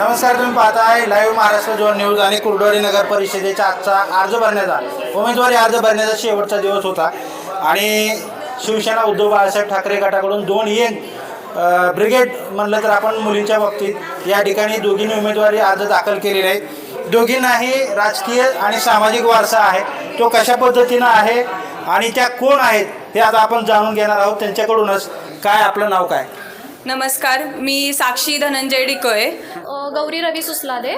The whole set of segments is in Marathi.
नमस्कार तुम्ही पाहताय लाईव्ह महाराष्ट्र जोन न्यूज आणि कुर्डोरी नगर परिषदेचा आजचा अर्ज भरण्याचा. उमेदवारी अर्ज भरण्याचा शेवटचा दिवस होता. आणि शिवसेना उद्धव बाळासाहेब ठाकरे गटाकडून दोन येन ब्रिगेड म्हणलं तर आपण मुलींच्या बाबतीत या ठिकाणी दोघींनी उमेदवारी अर्ज दाखल केलेले आहे दोघींनाही राजकीय आणि सामाजिक वारसा आहे. तो कशा पद्धतीनं आहे आणि त्या कोण आहेत हे आता आपण जाणून घेणार आहोत. त्यांच्याकडूनच. काय आपलं नाव काय? नमस्कार मी साक्षी धनंजय डिकोळे. अ, गौरी रवी सुसलादे.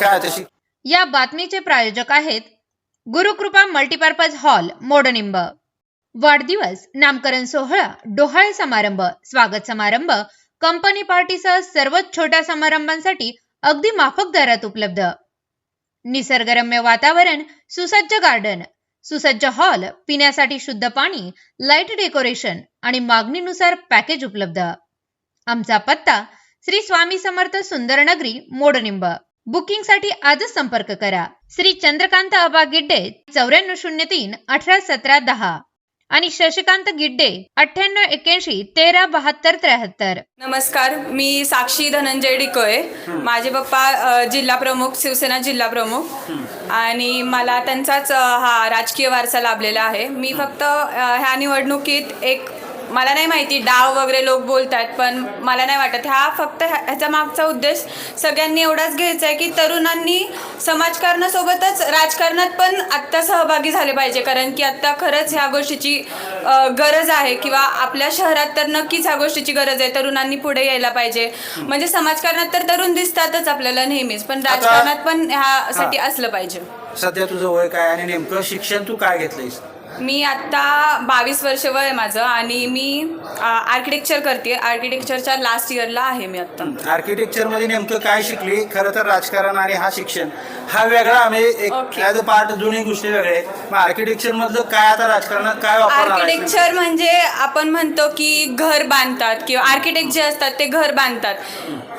काय तशी? या बातमीचे प्रायोजक आहेत गुरुकृपा मल्टीपर्पज हॉल मोडनिंब. वाढदिवस नामकरण सोहळा डोहाळे समारंभ स्वागत समारंभ कंपनी पार्टीसह सर्वच छोट्या समारंभांसाठी अगदी माफक दरात उपलब्ध. निसर्गरम्य वातावरण सुसज्ज गार्डन सुसज्ज हॉल पिण्यासाठी शुद्ध पाणी लाइट डेकोरेशन आणि मागणीनुसार पॅकेज उपलब्ध. आमचा पत्ता श्री स्वामी समर्थ सुंदरनगरी मोडनिंब. बुकिंगसाठी आजच संपर्क करा. श्री चंद्रकांत अबा गिड्डे चौऱ्याण्णव शून्य तीन अठरा सतरा दहा. आणि शशिकांत गिड्डे अठ्ठ्याण्णव एक्याऐंशी तेरा बहात्तर त्र्याहत्तर. नमस्कार मी साक्षी धनंजय डिकोळे. माझे पप्पा जिल्हा प्रमुख शिवसेना जिल्हा प्रमुख. आणि मला त्यांचाच हा राजकीय वारसा लाभलेला आहे. मी फक्त ह्या निवडणुकीत एक मला नाही माहिती डाव वगैरे लोक बोलतात पण मला नाही वाटत. हा फक्त ह्या- ह्याच्या मागचा उद्देश सगळ्यांनी एवढाच घ्यायचा आहे की तरुणांनी समाजकारणासोबतच राजकारणात पण आत्ता सहभागी झाले पाहिजे. कारण की आत्ता खरंच ह्या गोष्टीची गरज आहे किंवा आपल्या शहरात तर नक्कीच ह्या गोष्टीची गरज आहे. तरुणांनी पुढे यायला पाहिजे. म्हणजे समाजकारणात तर तरुण दिसतातच आपल्याला नेहमीच पण राजकारणात पण ह्यासाठी असलं पाहिजे. सध्या तुझं वय काय आणि नेमकं शिक्षण तू काय घेतलंयस? मी आत्ता बावीस वर्ष वय आहे माझं आणि मी आर्किटेक्चर करते. आर्किटेक्चरच्या लास्ट इयरला आहे मी आत्ता. आर्किटेक्चरमध्ये नेमकं काय शिकली? खरं तर राजकारण आणि हा शिक्षण. हा वेगळा आम्ही एक Okay. ॲज अ पार्ट दोन्ही गोष्टी आहेत मग आर्किटेक्चर मधलं काय आता राजकारणात काय वापरणार? आर्किटेक्चर म्हणजे आपण म्हणतो की घर बांधतात किंवा आर्किटेक्ट जे असतात ते घर बांधतात.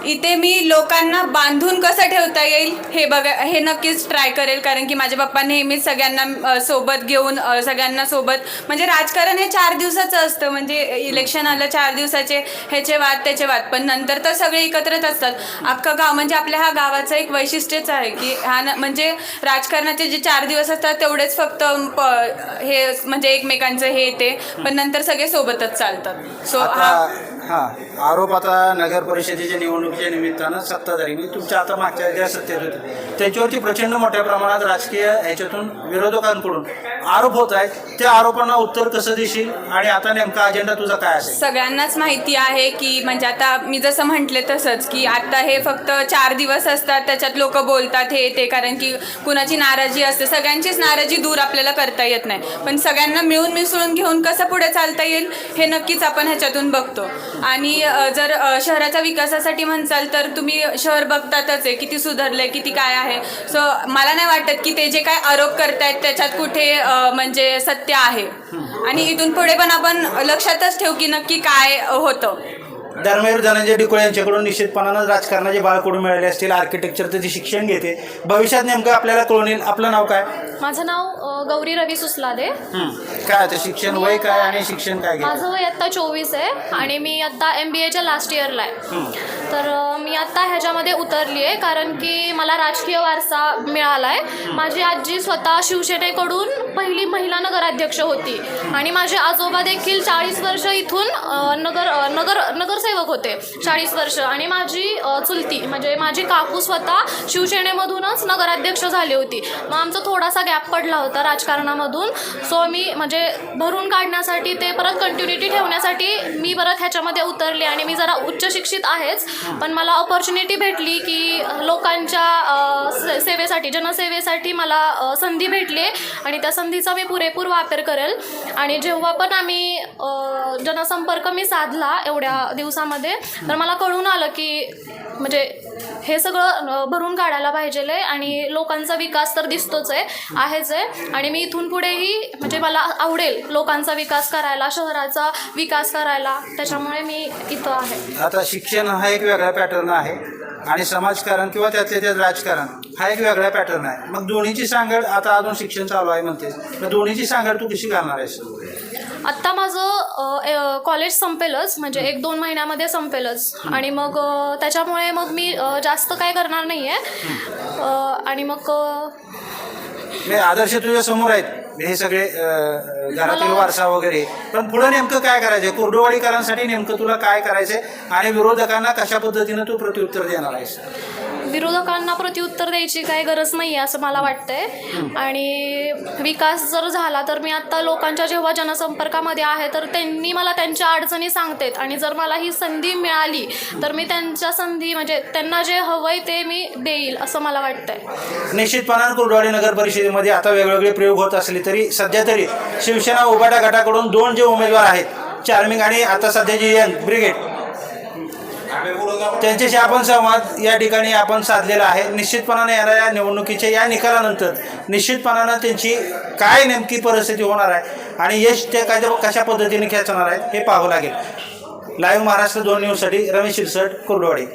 इथे मी लोकांना बांधून कसं ठेवता येईल हे बघा हे नक्कीच ट्राय करेल. कारण की माझे पप्पा नेहमीच सगळ्यांना अ, सोबत घेऊन अ, सगळ्यांना सोबत म्हणजे राजकारण हे चार दिवसाचं असतं. म्हणजे इलेक्शन आलं चार दिवसाचे ह्याचे वाद त्याचे वाद. पण नंतर तर सगळे एकत्रच असतात. अख्खं गाव म्हणजे आपल्या ह्या गावाचं एक वैशिष्ट्यच आहे की हा न- म्हणजे राजकारणाचे जे चार दिवस असतात तेवढेच फक्त हे म्हणजे एकमेकांचं हे ते. पण नंतर सगळे सोबतच चालतात. सो हा हा. आरोप आता नगर परिषदेच्या निवडणुकीच्या निमित्तानं सत्ताधारी म्हणजे तुमच्या आता मागच्या ज्या सत्तेत होते त्याच्यावरती प्रचंड मोठ्या प्रमाणात राजकीय ह्याच्यातून विरोधकांकडून आरोप होत आहेत. त्या आरोपांना उत्तर कसं देशील? आणि आता नेमका अजेंडा तुझा काय असेल? सगळ्यांनाच माहिती आहे की म्हणजे आता मी जसं म्हटले तसंच की आता हे फक्त चार दिवस असतात त्याच्यात लोक बोलतात हे ते कारण की कुणाची नाराजी असते सगळ्यांचीच नाराजी दूर आपल्याला करता येत नाही. पण सगळ्यांना मिळून मिसळून घेऊन कसं पुढे चालता येईल हे नक्कीच आपण ह्याच्यातून बघतो. आणि जर शहराच्या विकासासाठी म्हणसाल तर तुम्ही शहर बघतातच आहे किती सुधारलंय किती काय आहे. सो मला नाही वाटत की ते जे काय आरोप करतायत त्याच्यात कुठे म्हणजे सत्य आहे. आणि इथून पुढे पण आपण लक्षातच ठेवू की नक्की काय होतं. धर्मवीर धनंजय डिकोळे यांच्याकडून निश्चितपणानं राजकारणाचे बाळकडून मिळाले असतील आर्किटेक्चरचं जे शिक्षण घेते भविष्यात नेमकं आपल्याला कळून येईल. आपलं नाव काय? माझं नाव गौरी रवी सुसलादे. काय आता शिक्षण वय काय आणि शिक्षण काय माझं वय आत्ता चोवीस आहे आणि मी आत्ता एम बी एच्या लास्ट इयरला आहे. तर मी आत्ता ह्याच्यामध्ये उतरली आहे कारण की मला राजकीय वारसा मिळाला आहे माझी आजी स्वतः शिवसेनेकडून पहिली महिला नगराध्यक्ष होती. आणि माझे आजोबा देखील चाळीस वर्ष इथून नगर नगर नगरसेवक होते चाळीस वर्ष. आणि माझी चुलती म्हणजे माझी काकू स्वतः शिवसेनेमधूनच नगराध्यक्ष झाली होती. मग आमचा थोडासा गॅप पडला होता राजकारणामधून. सो मी म्हणजे भरून काढण्यासाठी ते परत कंटिन्युटी ठेवण्यासाठी मी परत ह्याच्यामध्ये उतरले आणि मी जरा उच्च शिक्षित आहेच. पण मला ऑपॉर्च्युनिटी भेटली की लोकांच्या से- सेवेसाठी जनसेवेसाठी मला संधी भेटली आणि त्या संधीचा मी पुरेपूर वापर करेल. आणि जेव्हा पण आम्ही जनसंपर्क मी साधला एवढ्या दिवसामध्ये तर मला कळून आलं की म्हणजे हे सगळं भरून काढायला पाहिजे आणि लोकांचा विकास तर दिसतोच आहे आहेच आहे. आणि मी इथून पुढेही म्हणजे मला आवडेल लोकांचा विकास करायला शहराचा विकास करायला. त्याच्यामुळे मी इथं आहे. आता शिक्षण हा एक वेगळा पॅटर्न आहे आणि समाजकारण किंवा त्यातले त्यात राजकारण हा एक वेगळा पॅटर्न आहे. मग दोन्हीची सांगड आता अजून शिक्षण चालू आहे म्हणते मग दोन्हीची सांगड तू कशी घालणार आहेस? आत्ता माझं कॉलेज संपेलच म्हणजे एक दोन महिन्यामध्ये संपेलच. आणि मग त्याच्यामुळे मग मी जास्त काय करणार नाही आहे आणि मग आदर्श तुझ्या समोर आहेत. हे सगळे घरातील वारसा वगैरे. पण पुढे नेमकं काय करायचंय? कुर्डुवाडीकरांसाठी नेमकं तुला काय करायचंय? आणि विरोधकांना कशा पद्धतीनं तू प्रत्युत्तर देणार आहेस? विरोधकांना प्रत्युत्तर द्यायची काही गरज नाही आहे असं मला वाटतंय. आणि विकास जर झाला तर मी आत्ता लोकांच्या जेव्हा जनसंपर्कामध्ये आहे तर त्यांनी मला त्यांच्या अडचणी सांगतेत. आणि जर मला ही संधी मिळाली तर मी त्यांच्या संधी म्हणजे त्यांना जे हवंय ते मी देईल असं मला वाटतंय. निश्चितपणानं कुर्डवाडी नगर परिषदेमध्ये आता वेगवेगळे प्रयोग होत असले तरी सध्या तरी शिवसेना उबाटा गटाकडून दोन जे उमेदवार आहेत चार्मिंग आणि आता सध्याची यंग ब्रिगेड त्यांच्याशी आपण संवाद या ठिकाणी आपण साधलेला आहे. निश्चितपणाने येणाऱ्या निवडणुकीच्या या निकालानंतर निश्चितपणानं त्यांची काय नेमकी परिस्थिती होणार आहे आणि यश ते काय कशा पद्धतीने खेचणार आहे हे पाहावं लागेल. लाईव्ह महाराष्ट्र दोन न्यूजसाठी रमेश शिरसट कुर्डवाडी.